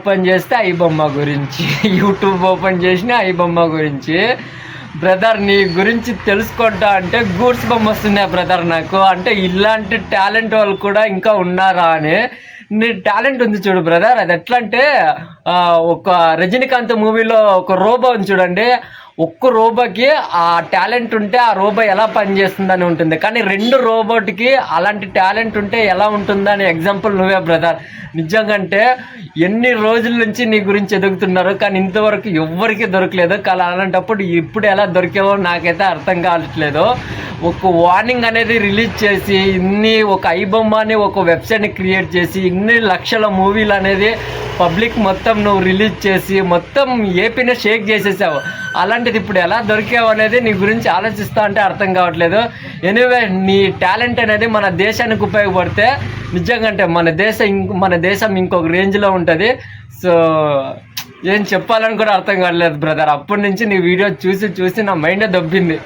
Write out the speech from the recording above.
Open చేస్తే I బొమ్మ గురించి యూట్యూబ్ ఓపెన్ చేసిన ఐ బొమ్మ గురించి. బ్రదర్ నీ గురించి తెలుసుకుంటా అంటే గూడ్స్ బొమ్మ వస్తున్నాయి బ్రదర్ నాకు. అంటే ఇలాంటి టాలెంట్ వాళ్ళు కూడా ఇంకా ఉన్నారా అని. నీ టాలెంట్ ఉంది చూడు బ్రదర్. అది ఎట్లా అంటే ఒక రజనీకాంత్ మూవీలో ఒక రోబో ఉంది చూడండి. ఒక్క రోబోకి ఆ టాలెంట్ ఉంటే ఆ రోబో ఎలా పనిచేస్తుందని ఉంటుంది. కానీ రెండు రోబోట్కి అలాంటి టాలెంట్ ఉంటే ఎలా ఉంటుందని ఎగ్జాంపుల్ నువ్వే బ్రదర్. నిజంగా అంటే ఎన్ని రోజుల నుంచి నీ గురించి ఎదుగుతున్నారు కానీ ఇంతవరకు ఎవ్వరికీ దొరకలేదు. కానీ అలాంటప్పుడు ఇప్పుడు ఎలా దొరికేవో నాకైతే అర్థం కావట్లేదు. ఒక వార్నింగ్ అనేది రిలీజ్ చేసి ఇన్ని ఒక ఐబొమ్మ అని ఒక వెబ్సైట్ని క్రియేట్ చేసి ఇన్ని లక్షల మూవీలు అనేది పబ్లిక్ మొత్తం నువ్వు రిలీజ్ చేసి మొత్తం ఏపీనే షేక్ చేసేసావు. అలాంటిది ఇప్పుడు ఎలా దొరికావు అనేది నీ గురించి ఆలోచిస్తా అంటే అర్థం కావట్లేదు. ఎనీవే నీ టాలెంట్ అనేది మన దేశానికి ఉపయోగపడితే నిజంగా అంటే మన దేశం మన దేశం ఇంకొక రేంజ్లో ఉంటుంది. సో ఏం చెప్పాలని కూడా అర్థం కావట్లేదు బ్రదర్ అప్పటి నుంచి నీ వీడియో చూసి చూసి నా మైండే దొబ్బింది.